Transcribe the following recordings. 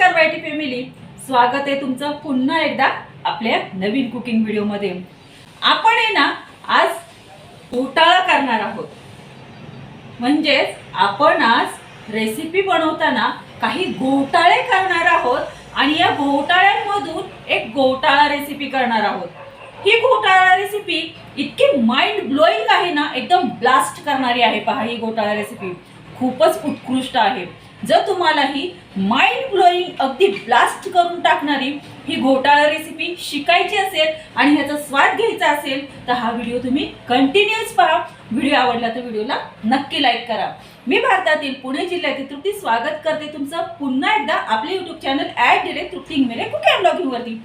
नमस्कार YT family स्वागत आहे तुमचं पुन्हा एकदा आपल्या नवीन कुकिंग व्हिडिओमध्ये आपण आहे ना आज घोटाळा करणार आहोत. म्हणजेच आपण आज रेसिपी बनवताना काही घोटाळे करणार आहोत आणि या घोटाळ्यांमधून एक घोटाळा रेसिपी करणार आहोत. ही घोटाळा रेसिपी इतकी माइंड ब्लोईंग आहे ना एकदम ब्लास्ट करणारी आहे पहा ही घोटाळा रेसिपी खूपच उत्कृष्ट आहे. जर तुम्हाला ही माइंड ब्लोईंग अगदी ब्लास्ट करून टाकणारी ही घोटाळा रेसिपी शिकायची असेल आणि ह्याचा स्वाद घ्यायचा असेल तर हा व्हिडिओ तुम्ही कंटिन्युअस पहा. व्हिडिओ आवडला तर व्हिडिओला नक्की लाईक करा. मी भारतातील पुणे जिल्ह्यातील तृप्ती स्वागत करते तुमचं. पुन्हा एकदा आपले यूट्यूब चॅनल ॲड डिरेक्ट तृप्ती मेरे कुक ब्लॉगिंगवरती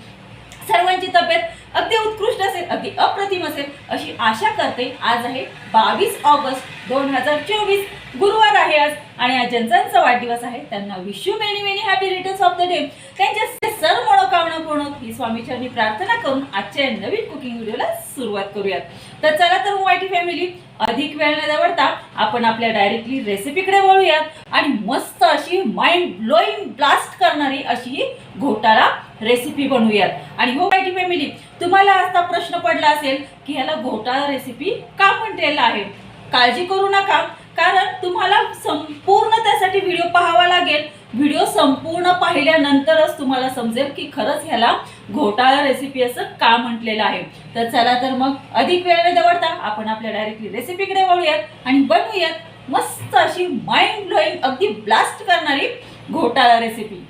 सर्वांची तब्येत अगदी उत्कृष्ट असेल अगदी अप्रतिम असेल अशी आशा करते. आज आहे बावीस ऑगस्ट दोन हजार चोवीस. गुरुवार आहे आज आणि आज ज्यांचा वाढदिवस आहे त्यांना wish you many many happy returns of the day त्यांच्या सर्व मनोकामना पूर्ण ही स्वामीचरणी प्रार्थना करून आजच्या नवीन कुकिंग व्हिडिओला सुरुवात करूयात. तर चला तर वाईटी फॅमिली अधिक वेळ न दवडता आपण आपल्या डायरेक्टली रेसिपीकडे वळूयात आणि मस्त अशी माइंड ब्लोईंग ब्लास्ट करणारी अशी ही घोटाळा रेसिपी बनवूयात. आणि हो वाईटी फॅमिली तुम्हाला आता प्रश्न पडला असेल की ह्याला घोटाळा रेसिपी का म्हटलेला आहे? काळजी करू नका. कारण तुम्हाला संपूर्ण त्यासाठी व्हिडिओ पाहावा लागेल. व्हिडिओ संपूर्ण पाहिल्यानंतरच तुम्हाला समजेल की खरंच ह्याला घोटाळा रेसिपी असं का म्हटलेलं आहे. तर चला तर मग अधिक वेळ न दवडता. आपण आपल्या डायरेक्टली रेसिपीकडे वळूयात आणि बनवूयात मस्त अशी माइंड ब्लोईंग अगदी ब्लास्ट करणारी घोटाळा रेसिपी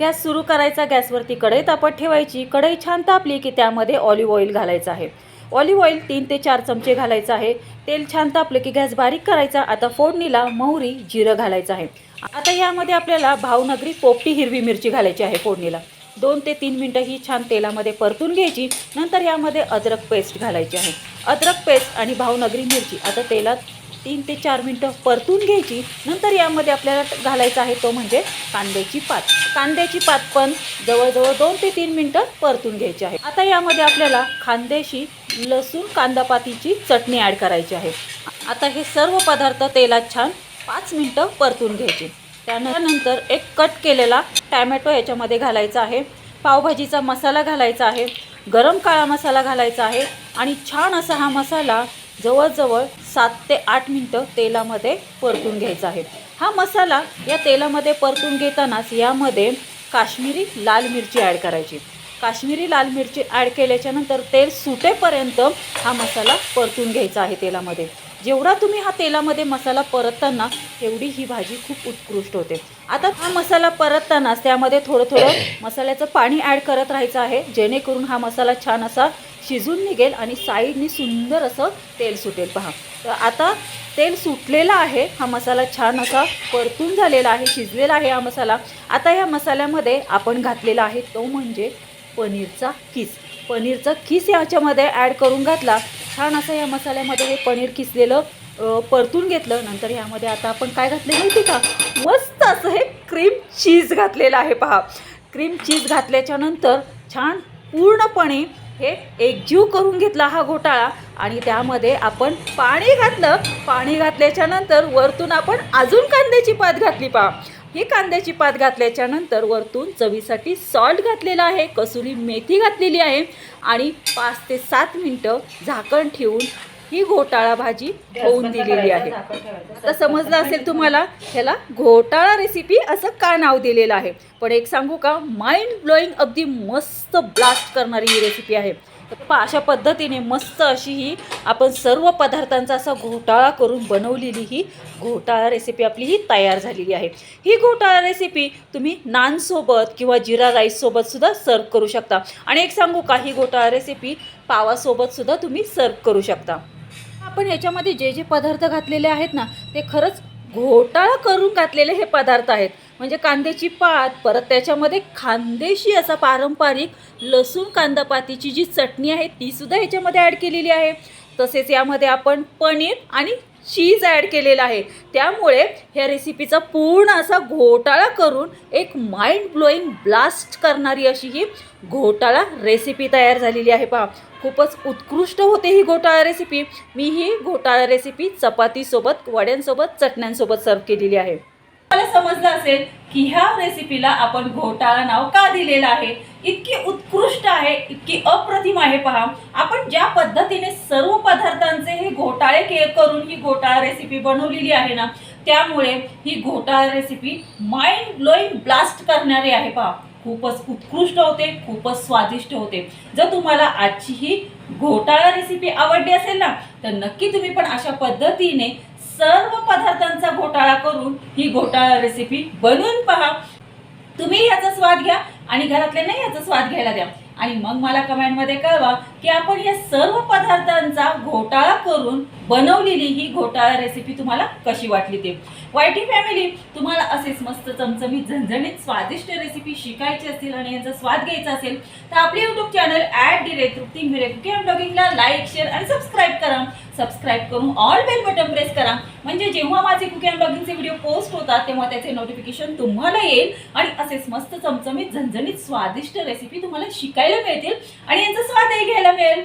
गॅस सुरू करायचा. गॅसवरती कढई तापत ठेवायची. कढई छान तापली की त्यामध्ये ऑलिव्ह ऑइल घालायचं आहे. ऑलिव्ह ऑइल तीन ते चार चमचे घालायचं आहे. तेल छान तापलं की गॅस बारीक करायचा. आता फोडणीला मोहरी जिरं घालायचं आहे. आता यामध्ये आपल्याला भावनगरी पोपटी हिरवी मिरची घालायची आहे फोडणीला. दोन ते तीन मिनटं ही छान तेलामध्ये परतून घ्यायची. नंतर यामध्ये अद्रक पेस्ट घालायची आहे. अद्रक पेस्ट आणि भावनगरी मिरची आता तेलात तीन ते चार मिनटं परतून घ्यायची. नंतर यामध्ये आपल्याला घालायचा आहे तो म्हणजे कांद्याची पात. कांद्याची पात पण जवळजवळ दोन ते तीन मिनटं परतून घ्यायची आहे. आता यामध्ये आपल्याला खांद्याशी लसूण कांदापातीची चटणी ॲड करायची आहे. आता हे सर्व पदार्थ तेलात छान पाच मिनटं परतून घ्यायचे. त्यानंतर एक कट केलेला टॅमॅटो याच्यामध्ये घालायचा आहे. पावभाजीचा मसाला घालायचा आहे. गरम काळा मसाला घालायचा आहे. आणि छान असा हा मसाला जवळजवळ सात ते आठ मिनटं तेलामध्ये परतून घ्यायचा आहे. हा मसाला या तेलामध्ये परतून घेतानाच यामध्ये काश्मीरी लाल मिरची ॲड करायची. काश्मीरी लाल मिरची ॲड केल्याच्यानंतर तेल सुटेपर्यंत हा मसाला परतून घ्यायचा आहे तेलामध्ये. जेवढा तुम्ही हा तेलामध्ये मसाला परतताना तेवढी ही भाजी खूप उत्कृष्ट होते. आता हा मसाला परततानाच त्यामध्ये थोडं थोडं मसाल्याचं पाणी ॲड करत राहायचं आहे जेणेकरून हा मसाला छान असा शिजून निघेल आणि साईडनी सुंदर असं तेल सुटेल. पहा. तर आता तेल सुटलेलं आहे. हा मसाला छान असा परतून झालेला आहे शिजलेला आहे हा मसाला. आता या मसाल्यामध्ये आपण घातलेला आहे तो म्हणजे पनीरचा किस. पनीरचा किस याच्यामध्ये ॲड करून घातला. छान असं या मसाल्यामध्ये हे पनीर किसलेलं परतून घेतलं. नंतर यामध्ये आता आपण काय घातले माहिती का? मस्त असं हे क्रीम चीज घातलेलं आहे. पहा. क्रीम चीज घातल्याच्यानंतर छान पूर्णपणे हे एकजीव करून घेतला हा घोटाळा आणि त्यामध्ये आपण पाणी घातलं. पाणी घातल्याच्या नंतर वरतून आपण अजून कांद्याची पात घातली पहा. ही कांद्याची पात घातल्याच्या नंतर वरतून चवीसाठी सॉल्ट घातलेला आहे. कसुरी मेथी घातलेली आहे. आणि पाच ते सात मिनटं झाकण ठेवून ही घोटाळा भाजी होऊन दिलेली आहे. आता समजलं असेल तुम्हाला ह्याला घोटाळा रेसिपी असं का नाव दिलेलं आहे? पण एक सांगू का माइंड ब्लोईंग अगदी मस्त ब्लास्ट करणारी ही रेसिपी आहे. अशा पद्धतीने मस्त अशी ही आपण सर्व पदार्थांचा असा घोटाळा करून बनवलेली ही घोटाळा रेसिपी आपली ही तयार झालेली आहे. ही घोटाळा रेसिपी तुम्ही नानसोबत किंवा जिरा राईससोबत सुद्धा सर्व करू शकता. आणि एक सांगू का ही घोटाळा रेसिपी पावासोबत सुद्धा तुम्ही सर्व करू शकता. आपण याच्यामध्ये जे जे पदार्थ घातलेले आहेत ना ते खरंच घोटाळा करून घातलेले हे पदार्थ आहेत. म्हणजे कांद्याची पात परत त्याच्यामध्ये खांदेशी असा पारंपरिक लसूण कांदापातीची जी चटणी आहे ती सुद्धा ह्याच्यामध्ये ॲड केलेली आहे. तसेच यामध्ये आपण पनीर आणि चीज ॲड केलेलं आहे. त्यामुळे ह्या रेसिपीचा पूर्ण असा घोटाळा करून एक माइंड ब्लोईंग ब्लास्ट करणारी अशी ही घोटाळा रेसिपी तयार झालेली आहे. पहा खूपच उत्कृष्ट होते ही घोटाळा रेसिपी मी ही घोटाळा रेसिपी चपातीसोबत वड्यांसोबत चटण्यांसोबत सर्व केलेली आहे. मला समजलं असेल की ह्या रेसिपीला आपण घोटाळा नाव का दिलेलं आहे? इतकी उत्कृष्ट आहे इतकी अप्रतिम आहे पहा. आपण ज्या पद्धतीने सर्व पदार्थांचे हे घोटाळे के करून ही घोटाळा रेसिपी बनवलेली आहे ना त्यामुळे ही घोटाळा रेसिपी माइंड ब्लोईंग ब्लास्ट करणारी आहे पहा. खूपच उत्कृष्ट होते खूपच स्वादिष्ट होते. जर तुम्हाला आजची ही घोटाळा रेसिपी आवडली असेल ना तर नक्की तुम्ही पण अशा पद्धतीने सर्व पदार्थांचा घोटाळा करून ही घोटाळा रेसिपी बनवून पहा. तुम्ही याचा स्वाद घ्या आणि घरातले याचा स्वाद घ्यायला द्या. आणि मग मला कमेंटमध्ये कळवा की आपण या सर्व पदार्थांचा घोटाळा करून बनवलेली ही घोटाळा रेसिपी तुम्हाला कशी वाटली ते. वायटी फॅमिली तुम्हाला असेच मस्त चमचमीत झणझणीत स्वादिष्ट रेसिपी शिकायची असतील आणि यांचा स्वाद घ्यायचा असेल तर आपले YouTube channel at the rate Trupti मिळे कुकिंग ब्लॉगिंगला लाईक शेअर आणि सबस्क्राईब करा. सबस्क्राईब करून ऑल बेल बटन प्रेस करा. म्हणजे जेव्हा माझे कुकिंग ब्लॉगिंगचे व्हिडिओ पोस्ट होतात तेव्हा त्याचे नोटिफिकेशन तुम्हाला येईल आणि असेच मस्त चमचमीत झणझणीत स्वादिष्ट रेसिपी तुम्हाला शिकायला मिळतील आणि यांचा स्वादही घ्यायला मिळेल.